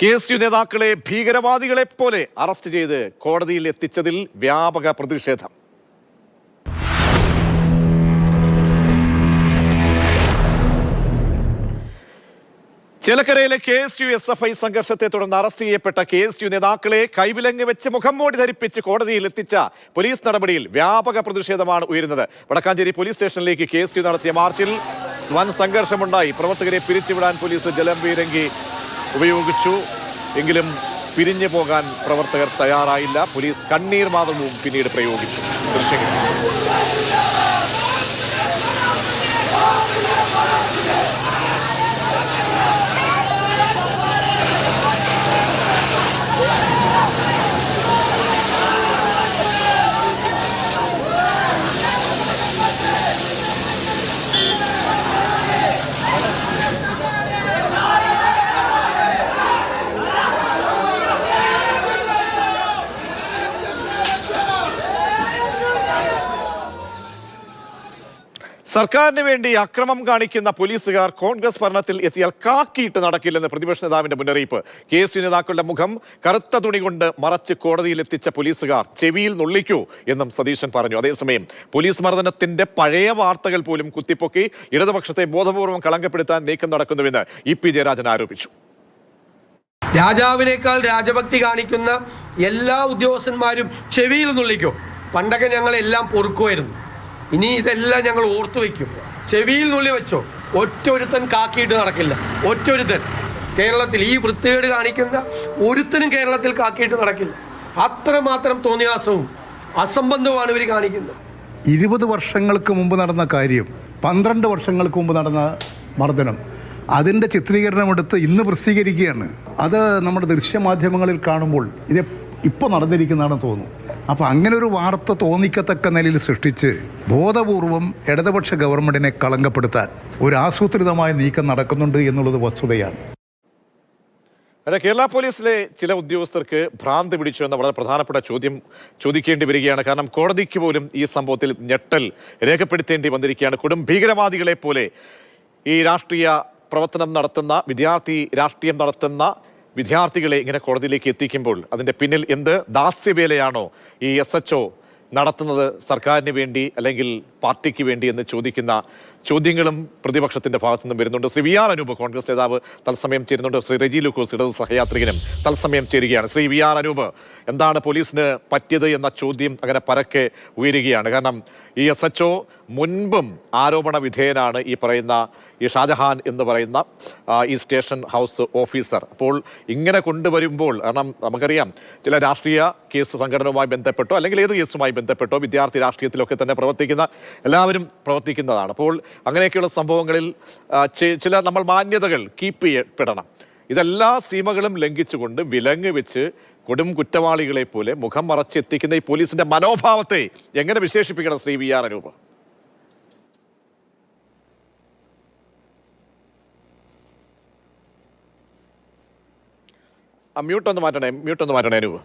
K S U നേതാക്കളെ ഭീകരവാദികളെ പോലെ arrest ചെയ്ത് കോടതിയിൽ എത്തിച്ചതിൽ വ്യാപക പ്രതിഷേധം. ചിലക്കരയിലെ K S U S F I സംഘർഷത്തെ തുടർന്ന് അറസ്റ്റ് ചെയ്യപ്പെട്ട കെ എസ് യു നേതാക്കളെ കൈവിലങ്ങ് വെച്ച് മുഖം മുഖംമൂടി ധരിപ്പിച്ച് കോടതിയിൽ എത്തിച്ച പോലീസ് നടപടിയിൽ വ്യാപക പ്രതിഷേധമാണ് ഉയരുന്നത്. വടക്കാഞ്ചേരി പോലീസ് സ്റ്റേഷനിലേക്ക് കെ എസ് യു നടത്തിയ മാർച്ചിൽ വൻ സംഘർഷമുണ്ടായി. പ്രവർത്തകരെ പിരിച്ചുവിടാൻ പോലീസ് ജലംബീരങ്കി ഉപയോഗിച്ചു. എങ്കിലും പിരിഞ്ഞു പോകാൻ പ്രവർത്തകർ തയ്യാറായില്ല. പോലീസ് കണ്ണീർ മാതൃവും പിന്നീട് പ്രയോഗിച്ചു. ദൃശ്യങ്ങൾ. സർക്കാരിന് വേണ്ടി അക്രമം കാണിക്കുന്ന പോലീസുകാർ കോൺഗ്രസ് ഭരണത്തിൽ എത്തിയാൽ കാക്കിയിട്ട് നടക്കില്ലെന്ന് പ്രതിപക്ഷ നേതാവിന്റെ മുന്നറിയിപ്പ്. കെ എസ് നേതാക്കളുടെ മുഖം കറുത്ത തുണി കൊണ്ട് മറച്ച് കോടതിയിൽ എത്തിച്ച പോലീസുകാർ ചെവിയിൽ നുള്ളിക്കൂ എന്നും സതീശൻ പറഞ്ഞു. അതേസമയം പോലീസ് മർദ്ദനത്തിന്റെ പഴയ വാർത്തകൾ പോലും കുത്തിപ്പൊക്കി ഇടതുപക്ഷത്തെ ബോധപൂർവം കളങ്കപ്പെടുത്താൻ നീക്കം നടക്കുന്നുവെന്ന് ഇ പി ജയരാജൻ ആരോപിച്ചു. രാജാവിനേക്കാൾ രാജഭക്തി കാണിക്കുന്ന എല്ലാ ഉദ്യോഗസ്ഥന്മാരും ചെവിയിൽ നുള്ളിക്കോ. പണ്ടൊക്കെ ഞങ്ങളെല്ലാം പൊറുക്കുമായിരുന്നു. ഇനി ഇതെല്ലാം ഞങ്ങൾ ഓർത്തു വയ്ക്കും. ചെവിയിൽ നുള്ളി വെച്ചോ. ഒറ്റൊരുത്തൻ കാക്കിയിട്ട് നടക്കില്ല. ഒറ്റൊരുത്തൻ. കേരളത്തിൽ ഈ വൃത്തികേട് കാണിക്കുന്ന ഒരുത്തനും കേരളത്തിൽ കാക്കിയിട്ട് നടക്കില്ല. അത്രമാത്രം തോന്നിയാസവും അസംബന്ധവുമാണ് ഇവർ കാണിക്കുന്നത്. ഇരുപത് വർഷങ്ങൾക്ക് മുമ്പ് നടന്ന കാര്യം പന്ത്രണ്ട് വർഷങ്ങൾക്ക് മുമ്പ് നടന്ന മർദ്ദനം അതിന്റെ ചിത്രീകരണം എടുത്ത് ഇന്ന് പ്രസിദ്ധീകരിക്കുകയാണ്. അത് നമ്മുടെ ദൃശ്യമാധ്യമങ്ങളിൽ കാണുമ്പോൾ ഇത് ഇപ്പോൾ നടന്നിരിക്കുന്നതാണെന്ന് തോന്നുന്നു. അപ്പോൾ അങ്ങനെ ഒരു വാർത്ത തോന്നിക്കത്തക്ക നിലയിൽ സൃഷ്ടിച്ച് ബോധപൂർവം ഇടതുപക്ഷ ഗവൺമെന്റിനെ കളങ്കപ്പെടുത്താൻ ഒരു ആസൂത്രിതമായ നീക്കം നടക്കുന്നുണ്ട് എന്നുള്ളത് വസ്തുതയാണ്. അതെ കേരള പോലീസിലെ ചില ഉദ്യോഗസ്ഥർക്ക് ഭ്രാന്ത് പിടിച്ചു എന്ന വളരെ പ്രധാനപ്പെട്ട ചോദ്യം ചോദിക്കേണ്ടി വരികയാണ്. കാരണം കോടതിക്ക് പോലും ഈ സംഭവത്തിൽ ഞെട്ടൽ രേഖപ്പെടുത്തേണ്ടി വന്നിരിക്കുകയാണ്. കൊടും ഭീകരവാദികളെ പോലെ ഈ രാഷ്ട്രീയ പ്രവർത്തനം നടത്തുന്ന വിദ്യാർത്ഥി രാഷ്ട്രീയം നടത്തുന്ന വിദ്യാർത്ഥികളെ ഇങ്ങനെ കോടതിയിലേക്ക് എത്തിക്കുമ്പോൾ അതിന്റെ പിന്നിൽ എന്ത് ദാസ്യവേലയാണോ ഈ എസ് എച്ച് ഒ നടത്തുന്നത് സർക്കാരിന് വേണ്ടി അല്ലെങ്കിൽ പാർട്ടിക്ക് വേണ്ടി എന്ന് ചോദിക്കുന്ന ചോദ്യങ്ങളും പ്രതിപക്ഷത്തിന്റെ ഭാഗത്തു നിന്നും വരുന്നുണ്ട്. ശ്രീ വി ആർ അനൂപ് കോൺഗ്രസ് നേതാവ് തത്സമയം ചേരുന്നുണ്ട്. ശ്രീ റെജി ലൂക്കോസ് ഇടത് സഹയാത്രികനും തത്സമയം ചേരുകയാണ്. ശ്രീ വി ആർ അനൂപ് എന്താണ് പോലീസിന് പറ്റിയത് എന്ന ചോദ്യം അങ്ങനെ പരക്കെ ഉയരുകയാണ്. കാരണം ഈ എസ് എച്ച് മുൻപും ആരോപണ വിധേയനാണ് ഈ പറയുന്ന ഈ ഷാജഹാൻ എന്ന് പറയുന്ന ഈ സ്റ്റേഷൻ ഹൗസ് ഓഫീസർ. അപ്പോൾ ഇങ്ങനെ കൊണ്ടുവരുമ്പോൾ കാരണം നമുക്കറിയാം ചില രാഷ്ട്രീയ കേസ് സംഘടനവുമായി ബന്ധപ്പെട്ടോ അല്ലെങ്കിൽ ഏത് കേസുമായി ബന്ധപ്പെട്ടോ വിദ്യാർത്ഥി രാഷ്ട്രീയത്തിലൊക്കെ തന്നെ പ്രവർത്തിക്കുന്ന എല്ലാവരും പ്രവർത്തിക്കുന്നതാണ്. അപ്പോൾ അങ്ങനെയൊക്കെയുള്ള സംഭവങ്ങളിൽ ചില നമ്മൾ മാന്യതകൾ കീപ്പ് ചെയ്യപ്പെടണം. ഇതെല്ലാ സീമകളും ലംഘിച്ചുകൊണ്ട് വിലങ്ങ് വെച്ച് കൊടും കുറ്റവാളികളെ പോലെ മുഖം മറച്ചെത്തിക്കുന്ന ഈ പോലീസിന്റെ മനോഭാവത്തെ എങ്ങനെ വിശേഷിപ്പിക്കണം Shri V R Anoop? Mute ഒന്ന് മാറ്റണേ മ്യൂട്ട് ഒന്ന് മാറ്റണേ അനൂപ്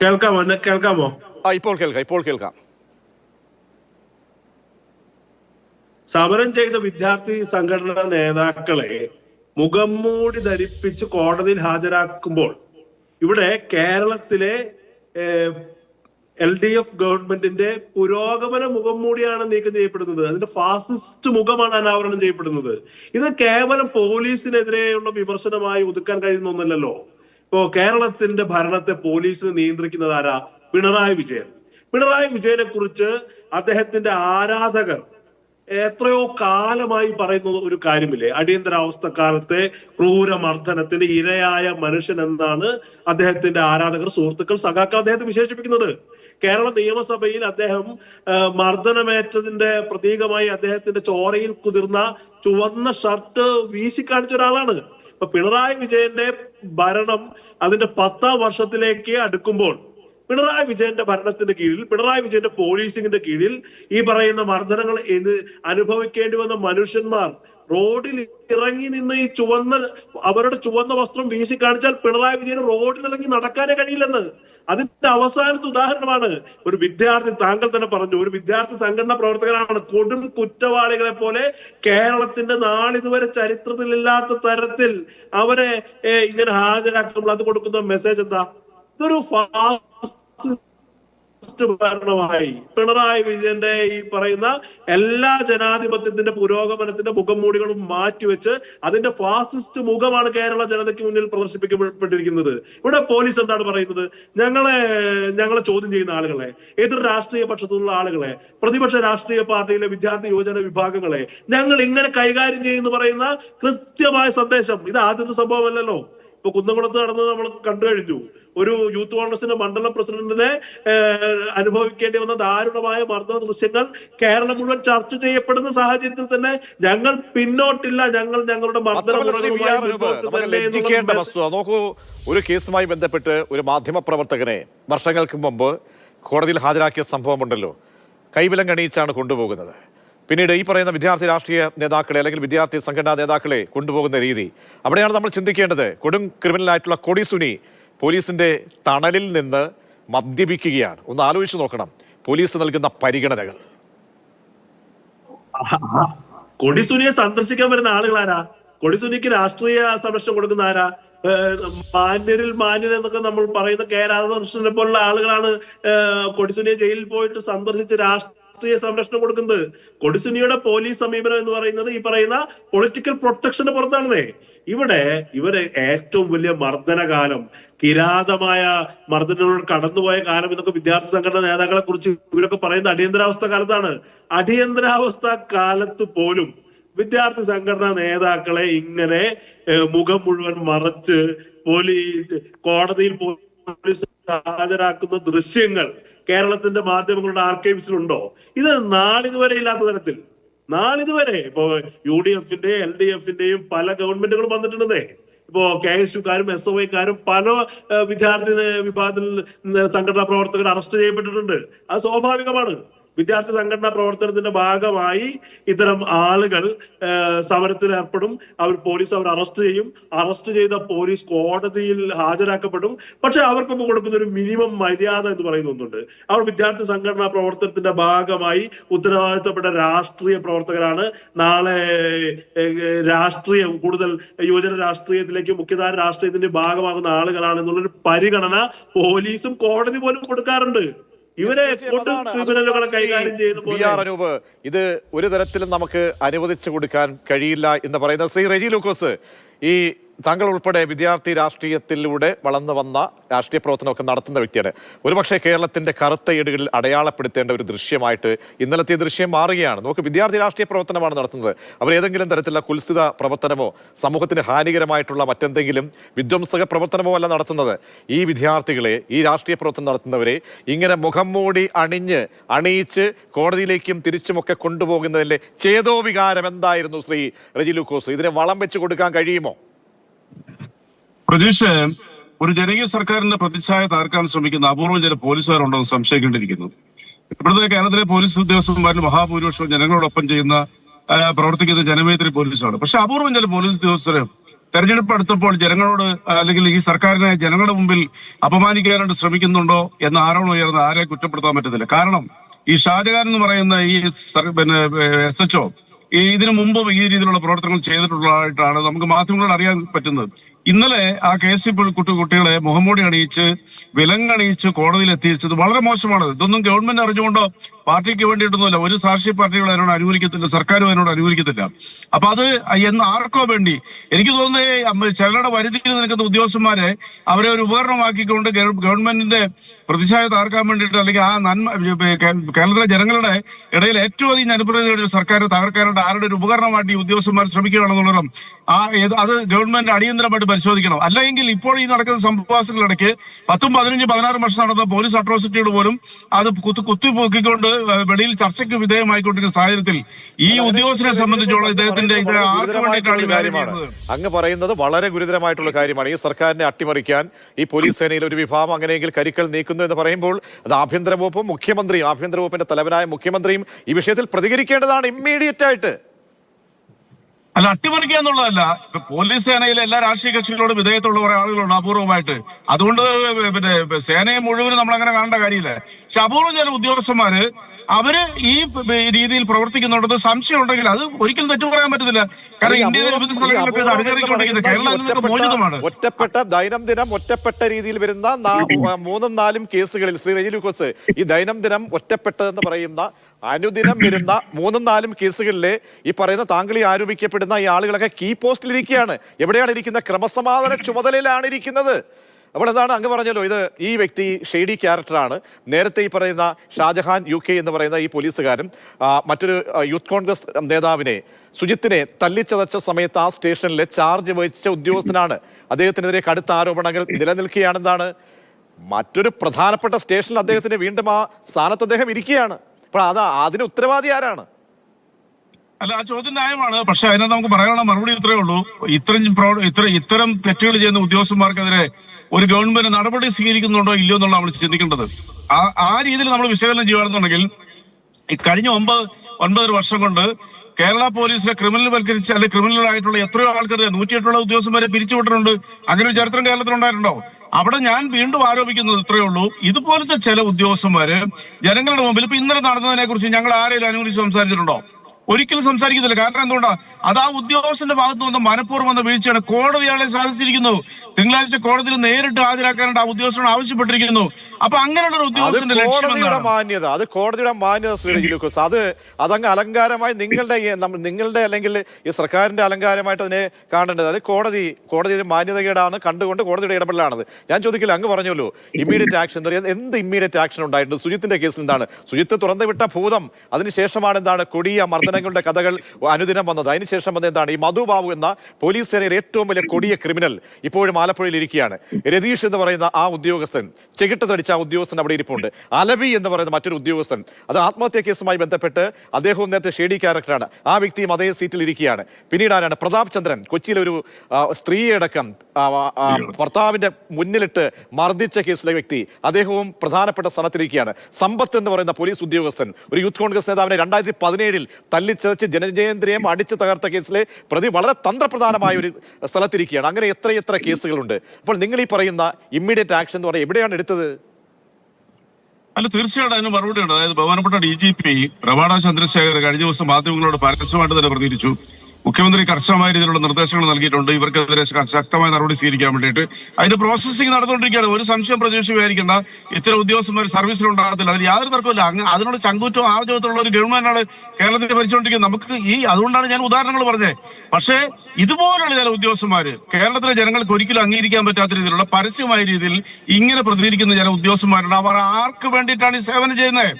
കേൾക്കാമോ? കേൾക്കാമോ? ആ ഇപ്പോൾ കേൾക്കാം ഇപ്പോൾ കേൾക്കാം. സമരം ചെയ്ത വിദ്യാർത്ഥി സംഘടനാ നേതാക്കളെ മുഖം മൂടി ധരിപ്പിച്ച് കോടതിയിൽ ഹാജരാക്കുമ്പോൾ ഇവിടെ കേരളത്തിലെ എൽ ഡി എഫ് ഗവൺമെന്റിന്റെ പുരോഗമന മുഖം മൂടിയാണ് നീക്കം ചെയ്യപ്പെടുന്നത്. അതിന്റെ ഫാസിസ്റ്റ് മുഖമാണ് അനാവരണം ചെയ്യപ്പെടുന്നത്. ഇത് കേവലം പോലീസിനെതിരെയുള്ള വിമർശനമായി ഒതുക്കാൻ കഴിയുന്ന ഒന്നല്ലല്ലോ. ഇപ്പോ കേരളത്തിന്റെ ഭരണത്തെ പോലീസ് നിയന്ത്രിക്കുന്നത് ആരാ? പിണറായി വിജയൻ. പിണറായി വിജയനെ കുറിച്ച് അദ്ദേഹത്തിന്റെ ആരാധകർ എത്രയോ കാലമായി പറയുന്ന ഒരു കാര്യമില്ലേ? അടിയന്തരാവസ്ഥ കാലത്തെ ക്രൂരമർദ്ദനത്തിന് ഇരയായ മനുഷ്യൻ എന്നാണ് അദ്ദേഹത്തിന്റെ ആരാധകർ സുഹൃത്തുക്കൾ സഖാക്കൾ അദ്ദേഹത്തെ വിശേഷിപ്പിക്കുന്നത്. കേരള നിയമസഭയിൽ അദ്ദേഹം മർദ്ദനമേറ്റതിന്റെ പ്രതീകമായി അദ്ദേഹത്തിന്റെ ചോരയിൽ കുതിർന്ന ചുവന്ന ഷർട്ട് വീശിക്കാണിച്ച ഒരാളാണ്. ഇപ്പൊ പിണറായി വിജയന്റെ ഭരണം അതിന്റെ പത്താം വർഷത്തിലേക്ക് അടുക്കുമ്പോൾ പിണറായി വിജയന്റെ ഭരണത്തിന്റെ കീഴിൽ പിണറായി വിജയന്റെ പോലീസിംഗിന്റെ കീഴിൽ ഈ പറയുന്ന മർദ്ദനങ്ങൾ അനുഭവിക്കേണ്ടി വന്ന മനുഷ്യന്മാർ റോഡിൽ ഇറങ്ങി നിന്ന് ഈ ചുവന്ന അവരുടെ ചുവന്ന വസ്ത്രം വീശി കാണിച്ചാൽ പിണറായി വിജയന് റോഡിൽ ഇറങ്ങി നടക്കാനേ കഴിയില്ലെന്ന്. അതിന്റെ അവസാനത്തെ ഉദാഹരണമാണ് ഒരു വിദ്യാർത്ഥി താങ്കൾ തന്നെ പറഞ്ഞു. ഒരു വിദ്യാർത്ഥി സംഘടനാ പ്രവർത്തകനാണ് കൊടും കുറ്റവാളികളെ പോലെ കേരളത്തിന്റെ നാളിതുവരെ ചരിത്രത്തിലില്ലാത്ത തരത്തിൽ അവരെ ഇങ്ങനെ ഹാജരാക്കുമ്പോൾ അത് കൊടുക്കുന്ന മെസ്സേജ് എന്താ? ഇതൊരു ഫാസിസ്റ്റ് ഭരണമായി പിണറായി വിജയന്റെ ഈ പറയുന്ന എല്ലാ ജനാധിപത്യത്തിന്റെ പുരോഗമനത്തിന്റെ മുഖംമൂടികളും മാറ്റിവെച്ച് അതിന്റെ ഫാസിസ്റ്റ് മുഖമാണ് കേരള ജനതയ്ക്ക് മുന്നിൽ പ്രദർശിപ്പിക്കപ്പെട്ടിരിക്കുന്നത്. ഇവിടെ പോലീസ് എന്താണ് പറയുന്നത്? ഞങ്ങളെ ഞങ്ങളെ ചോദ്യം ചെയ്യുന്ന ആളുകളെ എതിർ രാഷ്ട്രീയ പക്ഷത്തുള്ള ആളുകളെ പ്രതിപക്ഷ രാഷ്ട്രീയ പാർട്ടിയിലെ വിദ്യാർത്ഥി യുവജന വിഭാഗങ്ങളെ ഞങ്ങൾ ഇങ്ങനെ കൈകാര്യം ചെയ്യുന്നു പറയുന്ന കൃത്യമായ സന്ദേശം. ഇത് ആദ്യത്തെ സംഭവമല്ലല്ലോ. ഇപ്പൊ കുന്നംകുളത്ത് നടന്നത് നമ്മൾ കണ്ടു കഴിഞ്ഞു. ഒരു യൂത്ത് കോൺഗ്രസിന്റെ മണ്ഡലം പ്രസിഡന്റിനെ അനുഭവിക്കേണ്ടി വന്ന ദാരുണമായ മർദ്ദന ദൃശ്യങ്ങൾ കേരളം മുഴുവൻ ചർച്ച ചെയ്യപ്പെടുന്ന സാഹചര്യത്തിൽ തന്നെ ഞങ്ങൾ പിന്നോട്ടില്ല. ഞങ്ങൾ ഞങ്ങളുടെ മർദ്ദന മാത്രമല്ല ശ്രീ വി ആർ മുറകളുമായി അനൂപ്, മുന്നോട്ട് നമുക്ക് തന്നെ ലജ്ജിക്കേണ്ട എന്നുള്ളത് വസ്തുത. നോക്കൂ ഒരു കേസുമായി ബന്ധപ്പെട്ട് ഒരു മാധ്യമ പ്രവർത്തകനെ വർഷങ്ങൾക്ക് മുമ്പ് കോടതിയിൽ ഹാജരാക്കിയ സംഭവമുണ്ടല്ലോ. കൈവിലം കണിയിച്ചാണ് കൊണ്ടുപോകുന്നത്. പിന്നീട് ഈ പറയുന്ന വിദ്യാർത്ഥി രാഷ്ട്രീയ നേതാക്കളെ അല്ലെങ്കിൽ വിദ്യാർത്ഥി സംഘടനാ നേതാക്കളെ കൊണ്ടുപോകുന്ന രീതി. അവിടെയാണ് നമ്മൾ ചിന്തിക്കേണ്ടത്. കൊടും ക്രിമിനലായിട്ടുള്ള കൊടിസുനി പോലീസിന്റെ തണലിൽ നിന്ന് മദ്യപിക്കുകയാണ്. ഒന്ന് ആലോചിച്ച് നോക്കണം. പോലീസ് നൽകുന്ന പരിഗണനകൾ. കൊടിസുനിയെ സന്ദർശിക്കാൻ വരുന്ന ആളുകളാരാ കൊടിസുനിക്ക് രാഷ്ട്രീയ സംരക്ഷണം കൊടുക്കുന്ന ആരാ? മാന്യരിൽ മാന്യൻ എന്നൊക്കെ നമ്മൾ പറയുന്ന കെ രാധാകൃഷ്ണനെ പോലുള്ള ആളുകളാണ് കൊടിസുനിയെ ജയിലിൽ പോയിട്ട് സന്ദർശിച്ച് രാഷ്ട്രീയ സംരക്ഷണം കൊടുക്കുന്നത്. കൊടിസുനിയുടെ പോലീസ് സമീപനം എന്ന് പറയുന്നത് ഈ പറയുന്ന പൊളിറ്റിക്കൽ പ്രൊട്ടക്ഷന് പുറത്താണെന്നേ. ഇവിടെ ഇവരെ ഏറ്റവും വലിയ മർദ്ദന കാലം കിരാതമായ മർദ്ദനങ്ങളോട് കടന്നുപോയ കാലം എന്നൊക്കെ വിദ്യാർത്ഥി സംഘടന നേതാക്കളെ കുറിച്ച് ഇവരൊക്കെ പറയുന്ന അടിയന്തരാവസ്ഥ കാലത്താണ്. അടിയന്തരാവസ്ഥ കാലത്ത് പോലും വിദ്യാർത്ഥി സംഘടനാ നേതാക്കളെ ഇങ്ങനെ മുഖം മുഴുവൻ മറച്ച് പോലീസ് കോടതിയിൽ പോലീസ് ഹാജരാക്കുന്ന ദൃശ്യങ്ങൾ കേരളത്തിന്റെ മാധ്യമങ്ങളുടെ ആർക്കൈവ്സിലുണ്ടോ ഇത് നാളിതുവരെ ഇല്ലാത്ത തരത്തിൽ. നാളിതുവരെ ഇപ്പോ യു ഡി എഫിന്റെയും എൽ ഡി എഫിന്റെയും പല ഗവൺമെന്റുകളും വന്നിട്ടുണ്ടെന്നേ. ഇപ്പോ കെ എസ് യുക്കാരും എസ് ഒ ഐക്കാരും പല വിദ്യാർത്ഥി വിഭാഗത്തിൽ സംഘടനാ പ്രവർത്തകർ അറസ്റ്റ് ചെയ്യപ്പെട്ടിട്ടുണ്ട്. അത് സ്വാഭാവികമാണ്. വിദ്യാർത്ഥി സംഘടനാ പ്രവർത്തനത്തിന്റെ ഭാഗമായി ഇത്തരം ആളുകൾ സമരത്തിൽ ഏർപ്പെടും. അവർ പോലീസ് അവർ അറസ്റ്റ് ചെയ്യും. അറസ്റ്റ് ചെയ്ത പോലീസ് കോടതിയിൽ ഹാജരാക്കപ്പെടും. പക്ഷെ അവർക്കൊക്കെ കൊടുക്കുന്ന ഒരു മിനിമം മര്യാദ എന്ന് പറയുന്ന ഒന്നുണ്ട്. അവർ വിദ്യാർത്ഥി സംഘടനാ പ്രവർത്തനത്തിന്റെ ഭാഗമായി ഉത്തരവാദിത്തപ്പെട്ട രാഷ്ട്രീയ പ്രവർത്തകരാണ്. നാളെ രാഷ്ട്രീയം കൂടുതൽ യുവജന രാഷ്ട്രീയത്തിലേക്ക് മുഖ്യധാര രാഷ്ട്രീയത്തിന്റെ ഭാഗമാകുന്ന ആളുകളാണ് എന്നുള്ളൊരു പരിഗണന പോലീസും കോടതി പോലും കൊടുക്കാറുണ്ട്. ഇവരെ ക്രിമിനലുകളെ കൈകാര്യം ചെയ്യുന്ന ഇത് ഒരു തരത്തിലും നമുക്ക് അനുവദിച്ചു കൊടുക്കാൻ കഴിയില്ല എന്ന് പറയുന്ന ശ്രീ റെജി ലൂക്കോസ് ഈ താങ്കൾ ഉൾപ്പെടെ വിദ്യാർത്ഥി രാഷ്ട്രീയത്തിലൂടെ വളർന്നു വന്ന രാഷ്ട്രീയ പ്രവർത്തനമൊക്കെ നടത്തുന്ന വ്യക്തിയാണ്. ഒരുപക്ഷെ കേരളത്തിന്റെ കറുത്ത ഏടുകളിൽ അടയാളപ്പെടുത്തേണ്ട ഒരു ദൃശ്യമായിട്ട് ഇന്നലത്തെ ദൃശ്യം മാറുകയാണ്. നമുക്ക് വിദ്യാർത്ഥി രാഷ്ട്രീയ പ്രവർത്തനമാണ് നടത്തുന്നത്. അവർ ഏതെങ്കിലും തരത്തിലുള്ള കുൽസിത പ്രവർത്തനമോ സമൂഹത്തിന് ഹാനികരമായിട്ടുള്ള മറ്റെന്തെങ്കിലും വിധ്വംസക പ്രവർത്തനമോ അല്ല നടത്തുന്നത്. ഈ വിദ്യാർത്ഥികളെ ഈ രാഷ്ട്രീയ പ്രവർത്തനം നടത്തുന്നവരെ ഇങ്ങനെ മുഖം മൂടി അണിഞ്ഞ് അണിയിച്ച് കോടതിയിലേക്കും തിരിച്ചുമൊക്കെ കൊണ്ടുപോകുന്നതിന്റെ ചേതോ വികാരം എന്തായിരുന്നു ശ്രീ റെജി ലൂക്കോസ് ഇതിനെ വളം വെച്ച് കൊടുക്കാൻ കഴിയുമോ? പ്രതീക്ഷ ഒരു ജനകീയ സർക്കാരിന്റെ പ്രതിച്ഛായ താർക്കാൻ ശ്രമിക്കുന്ന അപൂർവം ചില പോലീസുകാരുണ്ടോ എന്ന് സംശയിക്കേണ്ടിയിരിക്കുന്നു. ഇപ്പോഴത്തെ കേരളത്തിലെ പോലീസ് ഉദ്യോഗസ്ഥന്മാരിൽ മഹാഭൂരിപക്ഷവും ജനങ്ങളോടൊപ്പം ചെയ്യുന്ന പ്രവർത്തിക്കുന്ന ജനമേത്രി പോലീസാണ് പക്ഷെ അപൂർവം ചില പോലീസ് ഉദ്യോഗസ്ഥര് തെരഞ്ഞെടുപ്പ് അടുത്തപ്പോൾ ജനങ്ങളോട് അല്ലെങ്കിൽ ഈ സർക്കാരിനെ ജനങ്ങളുടെ മുമ്പിൽ അപമാനിക്കാനായിട്ട് ശ്രമിക്കുന്നുണ്ടോ എന്ന ആരോപണം ഉയർന്ന ആരെ കുറ്റപ്പെടുത്താൻ പറ്റത്തില്ല. കാരണം ഈ ഷാജഹാൻ എന്ന് പറയുന്ന ഈ പിന്നെ എസ് എച്ച് ഒ ഇതിനു മുമ്പ് ഈ രീതിയിലുള്ള പ്രവർത്തനങ്ങൾ ചെയ്തിട്ടുള്ളതായിട്ടാണ് നമുക്ക് മാധ്യമങ്ങളോട് അറിയാൻ പറ്റുന്നത്. ഇന്നലെ ആ കേസ് കുട്ടി കുട്ടികളെ മുഖംമൂടി അണിയിച്ച് വിലങ്ങണിയിച്ച് കോടതിയിൽ എത്തിച്ചത് വളരെ മോശമാണ്. ഇതൊന്നും ഗവൺമെന്റ് അറിഞ്ഞുകൊണ്ടോ പാർട്ടിക്ക് വേണ്ടിയിട്ടൊന്നുമല്ല. ഒരു സാക്ഷി പാർട്ടികൾ അതിനോട് അനുകൂലിക്കത്തില്ല സർക്കാരും അതിനോട് അനുകൂലിക്കത്തില്ല. അപ്പൊ അത് എന്ന് ആർക്കോ വേണ്ടി? എനിക്ക് തോന്നുന്നത് ചിലരുടെ വരുതിയിൽ നിൽക്കുന്ന ഉദ്യോഗസ്ഥന്മാരെ അവരെ ഒരു ഉപകരണമാക്കിക്കൊണ്ട് ഗവ- ഗവൺമെന്റിന്റെ പ്രതിഷേധ തകർക്കാൻ വേണ്ടിയിട്ട് അല്ലെങ്കിൽ ആ നന്മ കേരളത്തിലെ ജനങ്ങളുടെ ഇടയിൽ ഏറ്റവും അധികം ഒരു സർക്കാർ തകർക്കാനായിട്ട് ആരുടെ ഒരു ഉപകരണമായിട്ട് ഈ ഉദ്യോഗസ്ഥന്മാർ ശ്രമിക്കുകയാണെന്നുള്ളതും ആ അത് ഗവൺമെന്റ് അടിയന്തരമായിട്ട് പരിശോധിക്കണം. അല്ലെങ്കിൽ ഇപ്പോൾ ഈ നടക്കുന്ന സംഭവവാസങ്ങളിടയ്ക്ക് പത്തും പതിനഞ്ചും പതിനാറും വർഷം നടന്ന പോലീസ് അട്രോസിറ്റിയോട് പോലും അത് കുത്തു കുത്തിപ്പൊക്കിക്കൊണ്ട് വെളിയിൽ ചർച്ചയ്ക്ക് വിധേയമായിക്കൊണ്ടിരിക്കുന്ന സാഹചര്യത്തിൽ ഈ ഉദ്യോഗസ്ഥരെ സംബന്ധിച്ചോളം ഇദ്ദേഹത്തിന്റെ ഇത് ആർക്ക് വേണ്ടിയിട്ടാണ് കാര്യമാണ്. അങ്ങ് പറയുന്നത് വളരെ ഗുരുതരമായിട്ടുള്ള കാര്യമാണ്. ഈ സർക്കാരിനെ അട്ടിമറിക്കാൻ ഈ പോലീസ് സേനയിൽ ഒരു വിഭാഗം അങ്ങനെയെങ്കിൽ കരുക്കൾ നീക്കുന്നു എന്ന് പറയുമ്പോൾ അത് ആഭ്യന്തര വകുപ്പും മുഖ്യമന്ത്രിയും ആഭ്യന്തര വകുപ്പിന്റെ തലവനായ മുഖ്യമന്ത്രിയും ഈ വിഷയത്തിൽ പ്രതികരിക്കേണ്ടതാണ് ഇമ്മീഡിയറ്റ് ആയിട്ട്. അല്ല അട്ടിമറിക്കുക എന്നുള്ളതല്ല. പോലീസ് സേനയിലെ എല്ലാ രാഷ്ട്രീയ കക്ഷികളോടും വിധേയത്തുള്ള കുറെ ആളുകളുണ്ട് അപൂർവമായിട്ട്. അതുകൊണ്ട് പിന്നെ സേനയെ മുഴുവനും നമ്മൾ അങ്ങനെ കാണേണ്ട കാര്യമില്ല. പക്ഷെ അപൂർവം ചില ഉദ്യോഗസ്ഥന്മാര് അവർ ഈ രീതിയിൽ പ്രവർത്തിക്കുന്നുണ്ടെന്ന് സംശയം ഉണ്ടെങ്കിൽ അത് ഒരിക്കലും തെറ്റു പറയാൻ പറ്റത്തില്ല. കാരണം ഇന്ത്യയിലെ വിവിധ സ്ഥലങ്ങളിലൊക്കെ മോചിതമാണ്. ഒറ്റപ്പെട്ട ദൈനംദിനം ഒറ്റപ്പെട്ട രീതിയിൽ വരുന്ന മൂന്നും നാലും കേസുകളിൽ ശ്രീ റെജി ലൂക്കോസ് ഈ ദൈനംദിനം ഒറ്റപ്പെട്ടതെന്ന് പറയുന്ന അനുദിനം വരുന്ന മൂന്നും നാലും കേസുകളിലെ ഈ പറയുന്ന താങ്കളി ആരോപിക്കപ്പെടുന്ന ഈ ആളുകളൊക്കെ കീ പോസ്റ്റിലിരിക്കുകയാണ്. എവിടെയാണ് ഇരിക്കുന്നത് ക്രമസമാധാന ചുമതലയിലാണ് ഇരിക്കുന്നത്. അപ്പോൾ എന്താണ് അങ്ങ് പറഞ്ഞല്ലോ ഇത് ഈ വ്യക്തി ഷെയ്ഡി ക്യാരക്ടറാണ്. നേരത്തെ ഈ പറയുന്ന ഷാജഹാൻ യു കെ എന്ന് പറയുന്ന ഈ പോലീസുകാരൻ മറ്റൊരു യൂത്ത് കോൺഗ്രസ് നേതാവിനെ സുജിത്തിനെ തല്ലിച്ചതച്ച സമയത്ത് ആ സ്റ്റേഷനിൽ ചാർജ് വഹിച്ച ഉദ്യോഗസ്ഥനാണ്. അദ്ദേഹത്തിനെതിരെ കടുത്ത ആരോപണങ്ങൾ നിലനിൽക്കുകയാണെന്നാണ് മറ്റൊരു പ്രധാനപ്പെട്ട സ്റ്റേഷനിൽ അദ്ദേഹത്തിന് വീണ്ടും ആ സ്ഥാനത്ത് അദ്ദേഹം ഇരിക്കുകയാണ്. അപ്പോൾ അത് അതിന് ഉത്തരവാദി ആരാണ്? അല്ല ആ ചോദ്യം ന്യായമാണ്. പക്ഷെ അതിനകത്ത് നമുക്ക് പറയാനുള്ള മറുപടി ഇത്രയേ ഉള്ളൂ. ഇത്രയും ഇത്ര ഇത്തരം തെറ്റുകൾ ചെയ്യുന്ന ഉദ്യോഗസ്ഥന്മാർക്കെതിരെ ഒരു ഗവൺമെന്റ് നടപടി സ്വീകരിക്കുന്നുണ്ടോ ഇല്ലയോ എന്നുള്ള നമ്മൾ ചിന്തിക്കേണ്ടത്. ആ ആ രീതിയിൽ നമ്മൾ വിശകലനം ചെയ്യുകയാണെന്നുണ്ടെങ്കിൽ കഴിഞ്ഞ ഒമ്പത് ഒൻപതര വർഷം കൊണ്ട് കേരള പോലീസിനെ ക്രിമിനൽ വൽക്കരിച്ച് അല്ലെങ്കിൽ ക്രിമിനൽ ആയിട്ടുള്ള എത്രയോ ആൾക്കാർ നൂറ്റിയെട്ടുള്ള ഉദ്യോഗസ്ഥന്മാരെ പിരിച്ചുവിട്ടിട്ടുണ്ട്. അങ്ങനെ ഒരു ചരിത്രം കേരളത്തിൽ ഉണ്ടായിട്ടുണ്ടോ? അവിടെ ഞാൻ വീണ്ടും ആരോപിക്കുന്നത് ഇത്രയേ ഉള്ളൂ. ഇതുപോലത്തെ ചില ഉദ്യോഗസ്ഥന്മാര് ജനങ്ങളുടെ മുമ്പിൽ ഇപ്പൊ ഇന്നലെ നടന്നതിനെ കുറിച്ച് ഞങ്ങൾ ആരെങ്കിലും അനുകൂലിച്ച് സംസാരിച്ചിട്ടുണ്ടോ? ഒരിക്കലും സംസാരിക്കുന്നില്ല കാരണം എന്തുകൊണ്ടാ? അത് ആ ഉദ്യോഗസ്ഥന്റെ ഭാഗത്ത് നിന്ന് മനഃപൂർവം വന്ന വീഴ്ചയാണ്. കോടതി അയാളെ തിങ്കളാഴ്ച കോടതിയിൽ നേരിട്ട് ഹാജരാക്കാനായിട്ട് ആ ഉദ്യോഗസ്ഥനോട് ആവശ്യപ്പെട്ടിരിക്കുന്നു. അപ്പൊ അങ്ങനെയുള്ള ഒരു ഉദ്യോഗസ്ഥന്റെ ലക്ഷ്യം മാന്യത. അത് കോടതിയുടെ മാന്യത ശ്രീലൂക്കോസ് അത് അതങ്ങ് അലങ്കാരമായി നിങ്ങളുടെ നിങ്ങളുടെ അല്ലെങ്കിൽ ഈ സർക്കാരിന്റെ അലങ്കാരമായിട്ട് അതിനെ കാണേണ്ടത്. അത് കോടതി കോടതിയുടെ മാന്യതകേടാണ് കണ്ടുകൊണ്ട് കോടതിയുടെ ഇടപെടലാണത്. ഞാൻ ചോദിക്കില്ല അങ്ങ് പറഞ്ഞല്ലോ ഇമ്മീഡിയറ്റ് ആക്ഷൻ എന്ത് ഇമ്മീഡിയറ്റ് ആക്ഷൻ ഉണ്ടായിട്ടുണ്ട്? സുജിത്തിന്റെ കേസിൽ എന്താണ്? സുജിത്ത് തുറന്നുവിട്ട ഭൂതം. അതിനുശേഷമാണ് എന്താണ്? കൊടിയ മർദ്ദനങ്ങളുടെ കഥകൾ അനുദിനം വന്നത്. അതിനുശേഷം വന്നത് എന്താണ്? ഈ മധുബാബു എന്ന പോലീസ് സേനയിൽ ഏറ്റവും വലിയ കൊടിയ ക്രിമിനൽ ഇപ്പോഴും ആലപ്പുഴയിൽ ഇരിക്കുകയാണ്. രതീഷ് എന്ന് പറയുന്ന ആ ഉദ്യോഗസ്ഥൻ ചെകിട്ട് തടിച്ച ആ ഉദ്യോഗസ്ഥൻ അവിടെ ഇരിപ്പുണ്ട്. അലബി എന്ന് പറയുന്ന മറ്റൊരു ഉദ്യോഗസ്ഥൻ അത് ആത്മഹത്യാ കേസുമായി ബന്ധപ്പെട്ട് അദ്ദേഹവും നേരത്തെ ഷേഡി ക്യാരക്ടറാണ്. ആ വ്യക്തിയും അതേ സീറ്റിൽ ഇരിക്കുകയാണ്. പിന്നീട് ആരാണ്? പ്രതാപ് ചന്ദ്രൻ കൊച്ചിയിലെ ഒരു സ്ത്രീയടക്കം ഭർത്താവിന്റെ മുന്നിലിട്ട് മർദ്ദിച്ച കേസിലെ വ്യക്തി അദ്ദേഹവും പ്രധാനപ്പെട്ട സ്ഥാനത്തിരിക്കുകയാണ്. സമ്പത്ത് എന്ന് പറയുന്ന പോലീസ് ഉദ്യോഗസ്ഥൻ ഒരു യൂത്ത് കോൺഗ്രസ് നേതാവിനെ രണ്ടായിരത്തി പതിനേഴിൽ തല്ലിച്ചതച്ച് ജനജേന്ദ്രിയം അടിച്ചു തകർത്ത കേസിലെ പ്രതി വളരെ തന്ത്രപ്രധാനമായ ഒരു സ്ഥലത്തിരിക്കുകയാണ്. അങ്ങനെ എത്ര എത്ര കേസുകളുണ്ട്. അപ്പോൾ നിങ്ങൾ ഈ പറയുന്ന ഇമ്മീഡിയറ്റ് ആക്ഷൻ എന്ന് പറയുന്നത് എവിടെയാണ് എടുത്തത്? അല്ല തീർച്ചയായിട്ടും അതിന് മറുപടി ഉണ്ട്. അതായത് ബഹുമാനപ്പെട്ട ഡി ജി പി പ്രഭാട ചന്ദ്രശേഖർ കഴിഞ്ഞ ദിവസം മാധ്യമങ്ങളോട് പരസ്യമായിട്ട് തന്നെ പ്രതികരിച്ചു. മുഖ്യമന്ത്രി കർശനമായ രീതിയിലുള്ള നിർദ്ദേശങ്ങൾ നൽകിയിട്ടുണ്ട്. ഇവർക്കെതിരെ ശക്തമായ നടപടി സ്വീകരിക്കാൻ വേണ്ടിയിട്ട്. അതിന്റെ പ്രോസസ്സിംഗ് നടന്നുകൊണ്ടിരിക്കുകയാണ്. ഒരു സംശയം പ്രതീക്ഷ ഇത്തരം ഉദ്യോഗസ്ഥന്മാർ സർവീസിലുണ്ടാകത്തില്ല അതിൽ യാതൊരു തർക്കമില്ല അങ്ങ് അതിനോട് ചങ്കൂറ്റവും ആർജവത്തുള്ള ഒരു ഗവൺമെന്റാണ് കേരളത്തിൽ ഭരിച്ചുകൊണ്ടിരിക്കുന്നത്. നമുക്ക് ഈ അതുകൊണ്ടാണ് ഞാൻ ഉദാഹരണങ്ങൾ പറഞ്ഞത്. പക്ഷേ ഇതുപോലെയുള്ള ചില ഉദ്യോഗസ്ഥന്മാർ കേരളത്തിലെ ജനങ്ങൾക്ക് ഒരിക്കലും അംഗീകരിക്കാൻ പറ്റാത്ത രീതിയിലുള്ള പരസ്യമായ രീതിയിൽ ഇങ്ങനെ പ്രതികരിക്കുന്ന ചില ഉദ്യോഗസ്ഥന്മാരുണ്ട്. അവർ ആർക്ക് വേണ്ടിയിട്ടാണ് ഈ സേവനം ചെയ്യുന്നത്?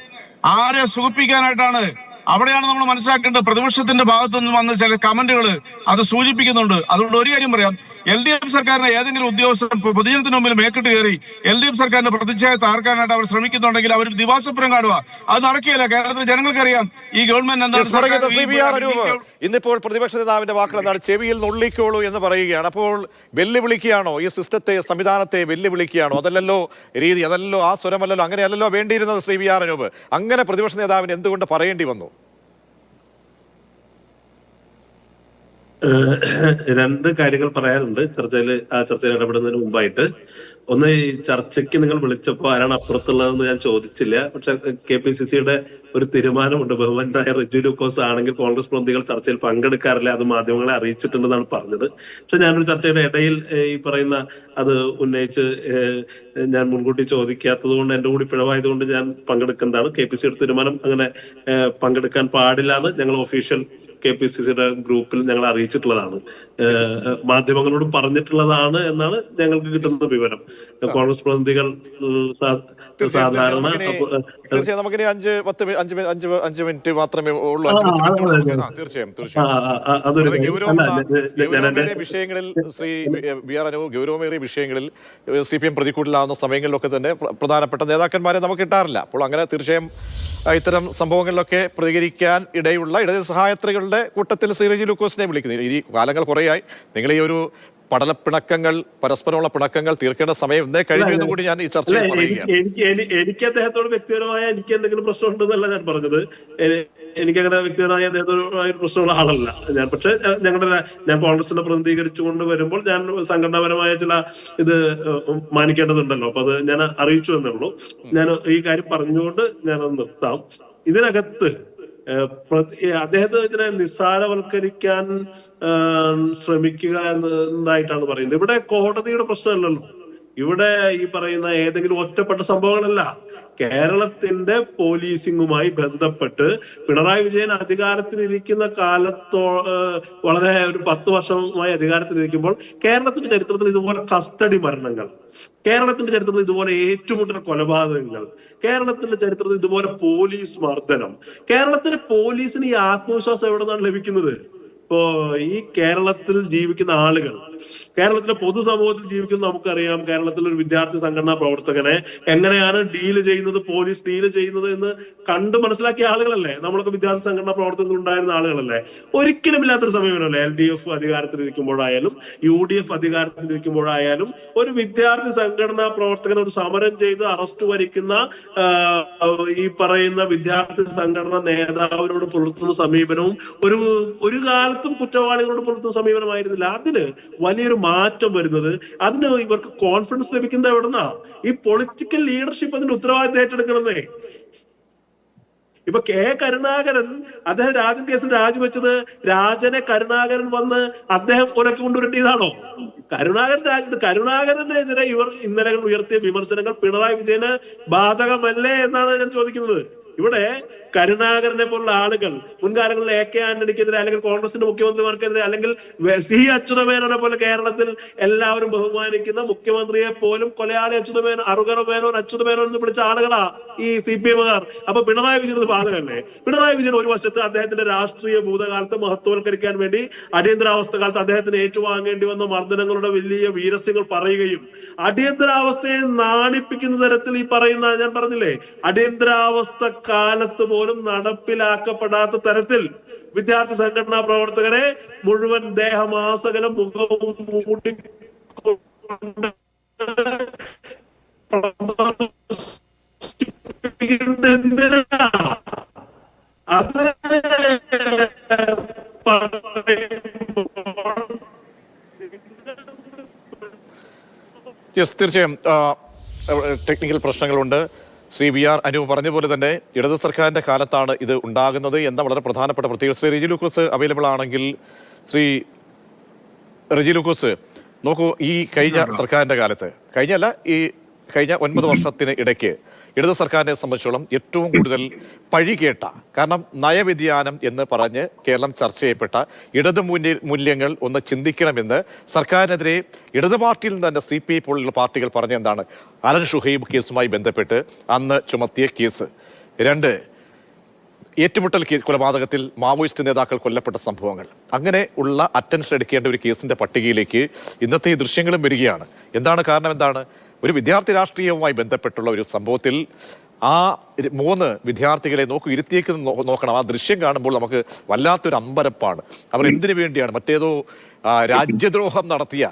ആരെ സുഖിപ്പിക്കാനായിട്ടാണ്? അവിടെയാണ് നമ്മൾ മനസ്സിലാക്കേണ്ടത്. പ്രതിപക്ഷത്തിന്റെ ഭാഗത്തു നിന്ന് വന്ന ചില കമന്റുകൾ അത് സൂചിപ്പിക്കുന്നുണ്ട്. അതുകൊണ്ട് ഒരു കാര്യം പറയാം. എൽ ഡി എഫ് സർക്കാരിനെ ഏതെങ്കിലും ഉദ്യോഗസ്ഥർ പൊതുജനത്തിന് മുമ്പിൽ മേക്കിട്ട് കയറി എൽ ഡി എഫ് സർക്കാരിന്റെ പ്രതിച്ഛായ താർക്കാനായിട്ട് അവർ ശ്രമിക്കുന്നുണ്ടെങ്കിൽ അവർ ദിവാസപുരം കാണുക അത് നടക്കുകയില്ല. കേരളത്തിലെ ജനങ്ങൾക്കറിയാം ഈ ഗവൺമെന്റ് എന്താണ് ഇന്നിപ്പോൾ പ്രതിപക്ഷ നേതാവിന്റെ വാക്കുകൾ എന്താണ് ചെവിയിൽ നുള്ളിക്കോളൂ എന്ന് പറയുകയാണ്. അപ്പോൾ വെല്ലുവിളിക്കുകയാണോ? ഈ സിസ്റ്റത്തെ സംവിധാനത്തെ വെല്ലുവിളിക്കുകയാണോ? അതല്ലല്ലോ രീതി അതല്ലോ ആ സ്വരമല്ലല്ലോ അങ്ങനെയല്ലല്ലോ വേണ്ടിയിരുന്നത് ശ്രീ വി ആർ അനൂപ് അങ്ങനെ പ്രതിപക്ഷ നേതാവിന് എന്തുകൊണ്ട് പറയേണ്ടി വന്നു? രണ്ട് കാര്യങ്ങൾ പറയാനുണ്ട്. ചർച്ചയിൽ ആ ചർച്ചയിൽ ഇടപെടുന്നതിന് മുമ്പായിട്ട്. ഒന്ന് ഈ ചർച്ചയ്ക്ക് നിങ്ങൾ വിളിച്ചപ്പോൾ ആരാണ് അപ്പുറത്തുള്ളതെന്ന് ഞാൻ ചോദിച്ചില്ല. പക്ഷെ കെ പി സി സിയുടെ ഒരു തീരുമാനമുണ്ട്. ബഹുമാനായ റിജു ലൂക്കോസ് ആണെങ്കിൽ കോൺഗ്രസ് പ്രതിനിധികൾ ചർച്ചയിൽ പങ്കെടുക്കാറില്ല. അത് മാധ്യമങ്ങളെ അറിയിച്ചിട്ടുണ്ടെന്നാണ് പറഞ്ഞത്. പക്ഷെ ഞാനൊരു ചർച്ചയുടെ ഇടയിൽ ഈ പറയുന്ന അത് ഉന്നയിച്ച് ഞാൻ മുൻകൂട്ടി ചോദിക്കാത്തത് കൊണ്ട് എന്റെ കൂടി പിഴവായതുകൊണ്ട് ഞാൻ പങ്കെടുക്കുന്നതാണ്. കെ പി സിയുടെ തീരുമാനം അങ്ങനെ പങ്കെടുക്കാൻ പാടില്ല എന്ന് ഞങ്ങൾ ഒഫീഷ്യൽ കെ പി സി സിയുടെ ഗ്രൂപ്പിൽ ഞങ്ങൾ അറിയിച്ചിട്ടുള്ളതാണ്. മാധ്യമങ്ങളോട് പറഞ്ഞിട്ടുള്ളതാണ് എന്നാണ് ഞങ്ങൾക്ക് കിട്ടുന്ന വിവരം. കോൺഗ്രസ് പ്രതിനിധികൾ സാധാരണ തീർച്ചയായും നമുക്കിനി അഞ്ച് പത്ത് അഞ്ച് അഞ്ച് അഞ്ച് മിനിറ്റ് മാത്രമേ ഉള്ളൂ. തീർച്ചയായും തീർച്ചയായും. വിഷയങ്ങളിൽ ശ്രീ ബി ആർ അനു ഗൗരവമേറിയ വിഷയങ്ങളിൽ സി പി എം പ്രതികൂട്ടിലാവുന്ന സമയങ്ങളിലൊക്കെ തന്നെ പ്ര- പ്രധാനപ്പെട്ട നേതാക്കന്മാരെ നമുക്ക് കിട്ടാറില്ല. അപ്പോൾ അങ്ങനെ തീർച്ചയായും ഇത്തരം സംഭവങ്ങളിലൊക്കെ പ്രതികരിക്കാൻ ഇടയുള്ള ഇടത് സഹായത്രികളുടെ കൂട്ടത്തിൽ ശ്രീരജി ലൂക്കോസിനെ വിളിക്കുന്നു. ഈ കാലങ്ങൾ കുറേയായി. നിങ്ങൾ ഈ ഒരു പടലപ്പിണക്കങ്ങൾ പരസ്പരമുള്ള പിണക്കങ്ങൾ തീർക്കേണ്ട സമയം ഇന്നേ കഴിഞ്ഞു കൂടി ഞാൻ ഈ ചർച്ച ചർച്ചയിൽ എനിക്ക് പറയുകയാണ്. എനിക്ക് എനിക്ക് അദ്ദേഹത്തോട് വ്യക്തിപരമായ എനിക്ക് എന്തെങ്കിലും പ്രശ്നം ഉണ്ടെന്നല്ല ഞാൻ പറഞ്ഞത്. എനിക്ക് എനിക്കങ്ങനെ വ്യക്തിപരമായ അദ്ദേഹത്തോടായ പ്രശ്നമുള്ള ആളല്ല. ഞാൻ പക്ഷെ ഞങ്ങളുടെ ഞാൻ കോൺഗ്രസിനെ പ്രതിനിധീകരിച്ചുകൊണ്ട് വരുമ്പോൾ ഞാൻ സംഘടനാപരമായ ചില ഇത് മാനിക്കേണ്ടതുണ്ടല്ലോ. അപ്പൊ അത് ഞാൻ അറിയിച്ചു എന്നേ ഉള്ളൂ. ഞാൻ ഈ കാര്യം പറഞ്ഞുകൊണ്ട് ഞാനത് നിർത്താം. ഇതിനകത്ത് അദ്ദേഹത്തെ ഇതിനെ നിസ്സാരവൽക്കരിക്കാൻ ശ്രമിക്കുക എന്നതായിട്ടാണ് പറയുന്നത്. ഇവിടെ കോടതിയുടെ പ്രശ്നമല്ലല്ലോ. ഇവിടെ ഈ പറയുന്ന ഏതെങ്കിലും ഒറ്റപ്പെട്ട സംഭവങ്ങളല്ല. കേരളത്തിന്റെ പോലീസിംഗുമായി ബന്ധപ്പെട്ട് പിണറായി വിജയൻ അധികാരത്തിലിരിക്കുന്ന കാലത്തോ വളരെ ഒരു പത്ത് വർഷമായി അധികാരത്തിലിരിക്കുമ്പോൾ കേരളത്തിന്റെ ചരിത്രത്തിൽ ഇതുപോലെ കസ്റ്റഡി മരണങ്ങൾ കേരളത്തിന്റെ ചരിത്രത്തിൽ ഇതുപോലെ ഏറ്റുമുട്ടൽ കൊലപാതകങ്ങൾ കേരളത്തിന്റെ ചരിത്രത്തിൽ ഇതുപോലെ പോലീസ് മർദ്ദനം കേരളത്തിലെ പോലീസിന് ഈ ആത്മവിശ്വാസം എവിടെ നിന്നാണ് ലഭിക്കുന്നത്? ഇപ്പോ ഈ കേരളത്തിൽ ജീവിക്കുന്ന ആളുകൾ കേരളത്തിലെ പൊതുസമൂഹത്തിൽ ജീവിക്കുന്ന നമുക്കറിയാം കേരളത്തിലെ ഒരു വിദ്യാർത്ഥി സംഘടനാ പ്രവർത്തകനെ എങ്ങനെയാണ് ഡീൽ ചെയ്യുന്നത് പോലീസ് ഡീൽ ചെയ്യുന്നത് എന്ന് കണ്ടു മനസ്സിലാക്കിയ ആളുകളല്ലേ? നമ്മളൊക്കെ വിദ്യാർത്ഥി സംഘടനാ പ്രവർത്തനത്തിൽ ഉണ്ടായിരുന്ന ആളുകളല്ലേ? ഒരിക്കലും ഇല്ലാത്തൊരു സമയമല്ലേ എൽ ഡി എഫ് അധികാരത്തിലിരിക്കുമ്പോഴായാലും യു ഡി എഫ് അധികാരത്തിലിരിക്കുമ്പോഴായാലും ഒരു വിദ്യാർത്ഥി സംഘടനാ പ്രവർത്തകനെ ഒരു സമരം ചെയ്ത് അറസ്റ്റ് വരിക്കുന്ന ഈ പറയുന്ന വിദ്യാർത്ഥി സംഘടന നേതാവിനോട് പുലർത്തുന്ന സമീപനവും ഒരു ഒരു കാലത്തും കുറ്റവാളികളോട് പുലർത്തുന്ന സമീപനമായിരുന്നില്ല. അതിന് വലിയൊരു മാറ്റം വരുന്നത് അതിന് ഇവർക്ക് കോൺഫിഡൻസ് ലഭിക്കുന്നത് എവിടെന്നാ? ഈ പൊളിറ്റിക്കൽ ലീഡർഷിപ്പ് അതിന്റെ ഉത്തരവാദിത്തം ഏറ്റെടുക്കണമെന്നേ ഇപ്പൊ കെ കരുണാകരൻ അദ്ദേഹം രാജൻ കേസിൽ രാജിവെച്ചത് രാജനെ കരുണാകരൻ വന്ന് അദ്ദേഹം കൊലക്ക് കൊണ്ടുവരേണ്ടതാണോ? കരുണാകരൻ രാജ്യത്ത് കരുണാകരനെതിരെ ഇവർ ഇന്നലെ ഉയർത്തിയ വിമർശനങ്ങൾ പിണറായി വിജയന് ബാധകമല്ലേ എന്നാണ് ഞാൻ ചോദിക്കുന്നത്. ഇവിടെ കരുണാകരനെ പോലുള്ള ആളുകൾ മുൻകാലങ്ങളിൽ എ കെ ആന്റണിക്കെതിരെ അല്ലെങ്കിൽ കോൺഗ്രസിന്റെ മുഖ്യമന്ത്രിമാർക്കെതിരെ അല്ലെങ്കിൽ സി അച്യുതമേനോനെ പോലെ കേരളത്തിൽ എല്ലാവരും ബഹുമാനിക്കുന്ന മുഖ്യമന്ത്രിയെ പോലും കൊലയാളി അച്യുതമേനോ അറുകറ മേനോൻ അച്യുതമേനോൻ എന്ന് വിളിച്ച ആളുകളാ ഈ സി പി എമ്മുകാർ. അപ്പൊ പിണറായി വിജയൻ ബാധ തന്നെ പിണറായി വിജയൻ ഒരു വശത്ത് അദ്ദേഹത്തിന്റെ രാഷ്ട്രീയ ഭൂതകാലത്ത് മഹത്വവൽക്കരിക്കാൻ വേണ്ടി അടിയന്തരാവസ്ഥ കാലത്ത് അദ്ദേഹത്തിന് ഏറ്റുവാങ്ങേണ്ടി വന്ന മർദ്ദനങ്ങളുടെ വലിയ വീരസ്യങ്ങൾ പറയുകയും അടിയന്തരാവസ്ഥയെ നാണിപ്പിക്കുന്ന തരത്തിൽ ഈ പറയുന്ന ഞാൻ പറഞ്ഞില്ലേ അടിയന്തരാവസ്ഥ കാലത്ത് പോലും നടപ്പിലാക്കപ്പെടാത്ത തരത്തിൽ വിദ്യാർത്ഥി സംഘടനാ പ്രവർത്തകരെ മുഴുവൻ ദേഹമാസകലം മുഖവും മൂടി അത് യെസ് തീർച്ചയായും ടെക്നിക്കൽ പ്രശ്നങ്ങളുണ്ട്. ശ്രീ വി ആർ അനു പറഞ്ഞ പോലെ തന്നെ ഇടത് സർക്കാരിന്റെ കാലത്താണ് ഇത് ഉണ്ടാകുന്നത് എന്ന വളരെ പ്രധാനപ്പെട്ട പ്രത്യേകത. ശ്രീ റിജി ലൂക്കോസ് അവൈലബിൾ ആണെങ്കിൽ ശ്രീ റിജി ലൂക്കോസ് നോക്കൂ ഈ കഴിഞ്ഞ സർക്കാരിന്റെ കാലത്ത് കഴിഞ്ഞല്ല ഈ കഴിഞ്ഞ ഒൻപത് വർഷത്തിന് ഇടയ്ക്ക് ഇടത് സർക്കാരിനെ സംബന്ധിച്ചോളം ഏറ്റവും കൂടുതൽ പഴി കേട്ട കാരണം നയവ്യതിയാനം എന്ന് പറഞ്ഞ് കേരളം ചർച്ച ചെയ്യപ്പെട്ട ഇടത് മൂല്യ മൂല്യങ്ങൾ ഒന്ന് ചിന്തിക്കണമെന്ന് സർക്കാരിനെതിരെ ഇടത് പാർട്ടിയിൽ നിന്ന് തന്നെ സി പി ഐ പോലുള്ള പാർട്ടികൾ പറഞ്ഞ എന്താണ് അലൻ ഷുഹൈബ് കേസുമായി ബന്ധപ്പെട്ട് അന്ന് ചുമത്തിയ കേസ്. രണ്ട് ഏറ്റുമുട്ടൽ കൊലപാതകത്തിൽ മാവോയിസ്റ്റ് നേതാക്കൾ കൊല്ലപ്പെട്ട സംഭവങ്ങൾ. അങ്ങനെ ഉള്ള അറ്റൻഷൻ എടുക്കേണ്ട ഒരു കേസിന്റെ പട്ടികയിലേക്ക് ഇന്നത്തെ ഈ ദൃശ്യങ്ങളും വരികയാണ്. എന്താണ് കാരണം എന്താണ്? ഒരു വിദ്യാർത്ഥി രാഷ്ട്രീയവുമായി ബന്ധപ്പെട്ടുള്ള ഒരു സംഭവത്തിൽ ആ മൂന്ന് വിദ്യാർത്ഥികളെ നോക്കി ഇരുത്തിയേക്ക് നോക്കണം. ആ ദൃശ്യം കാണുമ്പോൾ നമുക്ക് വല്ലാത്തൊരു അമ്പരപ്പാണ്. അവർ എന്തിനു വേണ്ടിയാണ്? മറ്റേതോ രാജ്യദ്രോഹം നടത്തിയ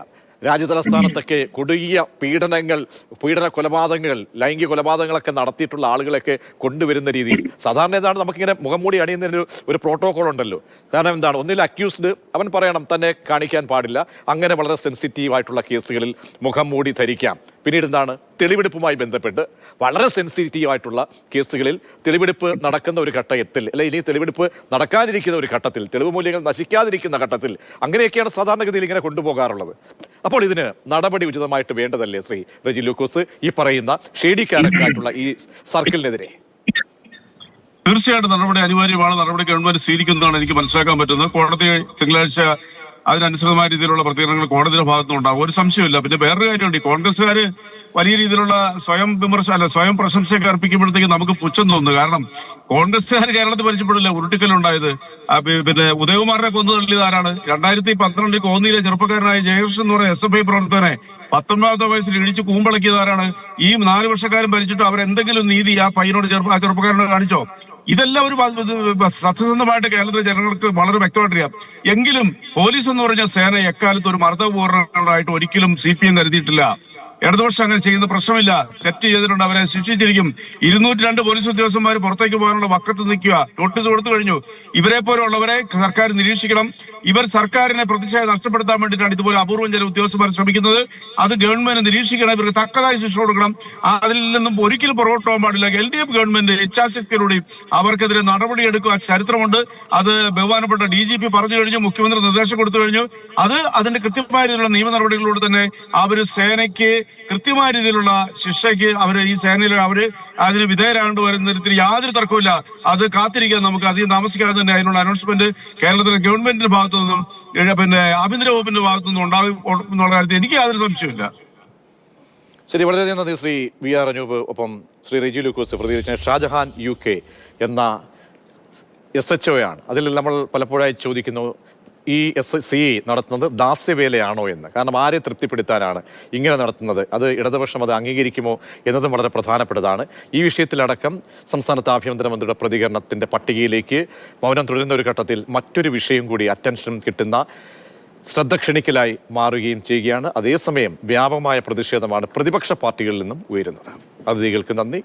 രാജ്യതലസ്ഥാനത്തൊക്കെ കൊടിയ പീഡനങ്ങൾ പീഡന കൊലപാതകങ്ങൾ ലൈംഗിക കൊലപാതകങ്ങളൊക്കെ നടത്തിയിട്ടുള്ള ആളുകളൊക്കെ കൊണ്ടുവരുന്ന രീതിയിൽ. സാധാരണ എന്താണ് നമുക്കിങ്ങനെ മുഖംമൂടി അണിയുന്നതിന് ഒരു പ്രോട്ടോകോൾ ഉണ്ടല്ലോ. കാരണം എന്താണ്? ഒന്നിൽ അക്യൂസ്ഡ് അവൻ പറയണം തന്നെ കാണിക്കാൻ പാടില്ല. അങ്ങനെ വളരെ സെൻസിറ്റീവ് ആയിട്ടുള്ള കേസുകളിൽ മുഖംമൂടി ധരിക്കാം. പിന്നീട് എന്താണ് തെളിവെടുപ്പുമായി ബന്ധപ്പെട്ട് വളരെ സെൻസിറ്റീവ് ആയിട്ടുള്ള കേസുകളിൽ തെളിവെടുപ്പ് നടക്കുന്ന ഒരു ഘട്ടത്തിൽ അല്ലെ ഇനി തെളിവെടുപ്പ് നടക്കാനിരിക്കുന്ന ഒരു ഘട്ടത്തിൽ തെളിവ് മൂല്യങ്ങൾ നശിക്കാതിരിക്കുന്ന ഘട്ടത്തിൽ അങ്ങനെയൊക്കെയാണ് സാധാരണഗതിയിൽ ഇങ്ങനെ കൊണ്ടുപോകാറുള്ളത്. അപ്പോൾ ഇതിന് നടപടി ഉചിതമായിട്ട് വേണ്ടതല്ലേ ശ്രീ റെജി ലൂക്കോസ് ഈ പറയുന്ന ഷെയ്ഡി ക്യാരക്ടറായിട്ടുള്ള ഈ സർക്കിളിനെതിരെ? തീർച്ചയായിട്ടും നടപടി അനിവാര്യമാണ്. നടപടി ഗവൺമെന്റ് സ്വീകരിക്കുന്നതാണ് എനിക്ക് മനസ്സിലാക്കാൻ പറ്റുന്നത്. കോടതി തിങ്കളാഴ്ച അതിനനുസൃതമായ രീതിയിലുള്ള പ്രതികരണങ്ങൾ കോടതിയുടെ ഭാഗത്തുനിന്ന് ഉണ്ടാകും ഒരു സംശയമില്ല പിന്നെ വേറൊരു കാര്യമുണ്ട്. ഈ കോൺഗ്രസ്സുകാർ വലിയ രീതിയിലുള്ള സ്വയം വിമർശ അല്ല സ്വയം പ്രശംസയൊക്കെ അർപ്പിക്കുമ്പോഴത്തേക്ക് നമുക്ക് പുച്ഛം തോന്നുന്നു. കാരണം കോൺഗ്രസ്സുകാർ കേരളത്തിൽ ഭരിച്ചപ്പോഴില്ല ഉരുട്ടിക്കലുണ്ടായത് പിന്നെ ഉദയകുമാറിനെ കൊന്നു തള്ളിയത് ആരാണ്? രണ്ടായിരത്തി പന്ത്രണ്ടിൽ കോന്നിയിലെ ചെറുപ്പക്കാരനായ ജയകൃഷ്ണൻ എന്ന് പറയുന്ന എസ് എഫ് ഐ പ്രവർത്തകനെ പത്തൊമ്പതാമത്തെ വയസ്സിൽ ഇടിച്ച് കൂമ്പളക്കിയത് ആരാണ്? ഈ നാല് വർഷക്കാരും ഭരിച്ചിട്ട് അവരെന്തെങ്കിലും നീതി ആ പയ്യനോട് ചെറുപ്പ ആ ചെറുപ്പക്കാരനോട് കാണിച്ചോ? ഇതെല്ലാം ഒരു സത്യസന്ധമായിട്ട് കേരളത്തിലെ ജനങ്ങൾക്ക് വളരെ വ്യക്തമായിട്ടറിയാം എങ്കിലും പോലീസ് എന്ന് പറഞ്ഞ സേന എക്കാലത്ത് ഒരു മർദ്ദപൂർണമായിട്ട് ഒരിക്കലും സി പി എം കരുതിയിട്ടില്ല. ഇടതുപക്ഷം അങ്ങനെ ചെയ്യുന്ന പ്രശ്നമില്ല. തെറ്റ് ചെയ്തിട്ടുണ്ട് അവരെ ശിക്ഷിച്ചിരിക്കും. ഇരുന്നൂറ്റി രണ്ട് പോലീസ് ഉദ്യോഗസ്ഥന്മാർ പുറത്തേക്ക് പോകാനുള്ള വക്കത്ത് നിൽക്കുക. നോട്ടീസ് കൊടുത്തു കഴിഞ്ഞു. ഇവരെ പോലുള്ളവരെ സർക്കാർ നിരീക്ഷിക്കണം. ഇവർ സർക്കാരിനെ പ്രതിച്ഛായ നഷ്ടപ്പെടുത്താൻ വേണ്ടിയിട്ടാണ് ഇതുപോലെ അപൂർവം ചില ഉദ്യോഗസ്ഥന്മാർ ശ്രമിക്കുന്നത്. അത് ഗവൺമെന്റ് നിരീക്ഷിക്കണം. ഇവർക്ക് തക്കതായ ശിക്ഷ കൊടുക്കണം. അതിൽ നിന്നും ഒരിക്കലും പുറകോട്ട് പോകാൻ പാടില്ല. എൽ ഡി എഫ് ഗവൺമെന്റ് ഇച്ഛാശക്തിയിലൂടെയും അവർക്കെതിരെ നടപടിയെടുക്കുക ചരിത്രമുണ്ട്. അത് ബഹുമാനപ്പെട്ട ഡി ജി പി പറഞ്ഞു കഴിഞ്ഞു മുഖ്യമന്ത്രി നിർദ്ദേശം കൊടുത്തു കഴിഞ്ഞു. അത് അതിന്റെ കൃത്യമായ രീതിയിലുള്ള നിയമ നടപടികളിലൂടെ തന്നെ ആ ഒരു സേനയ്ക്ക് കൃത്യമായ രീതിയിലുള്ള ശിക്ഷയ്ക്ക് അവർ ഈ സേനയിൽ അവർ അതിന് വിധേയരാണ്ട് വരുന്ന തരത്തിൽ യാതൊരു തർക്കമില്ല അത് കാത്തിരിക്കാൻ നമുക്ക് അധികം താമസിക്കാതെ തന്നെ അതിനുള്ള അനൗൺസ്മെന്റ് കേരളത്തിലെ ഗവൺമെന്റിന്റെ ഭാഗത്തു നിന്നും പിന്നെ ആഭ്യന്തര വകുപ്പിന്റെ ഭാഗത്തു നിന്നും ഉണ്ടാകും എന്നുള്ള കാര്യത്തിൽ എനിക്ക് യാതൊരു സംശയമില്ല ശരി വളരെയധികം നന്ദി ശ്രീ വി ആർ അനൂപ്. ഒപ്പം ശ്രീ റിജി ലൂക്കോസ് പ്രതികരിച്ച ഷാജഹാൻ യു കെ എന്ന എസ് എച്ച് ഒ ആണ് അതിൽ നമ്മൾ പലപ്പോഴായി ചോദിക്കുന്നു ഈ എസ് സി നടത്തുന്നത് ദാസ്യവേലയാണോ എന്ന്. കാരണം ആരെ തൃപ്തിപ്പെടുത്താനാണ് ഇങ്ങനെ നടത്തുന്നത്? അത് ഇടതുപക്ഷം അത് അംഗീകരിക്കുമോ എന്നതും വളരെ പ്രധാനപ്പെട്ടതാണ്. ഈ വിഷയത്തിലടക്കം സംസ്ഥാനത്ത് ആഭ്യന്തരമന്ത്രിയുടെ പ്രതികരണത്തിന്റെ പട്ടികയിലേക്ക് മൗനം തുടരുന്ന ഒരു ഘട്ടത്തിൽ മറ്റൊരു വിഷയം കൂടി അറ്റൻഷൻ കിട്ടുന്ന ശ്രദ്ധ ക്ഷണിക്കലായി മാറുകയും ചെയ്യുകയാണ്. അതേസമയം വ്യാപകമായ പ്രതിഷേധമാണ് പ്രതിപക്ഷ പാർട്ടികളിൽ നിന്നും ഉയരുന്നത്. അതിഥികൾക്ക് നന്ദി.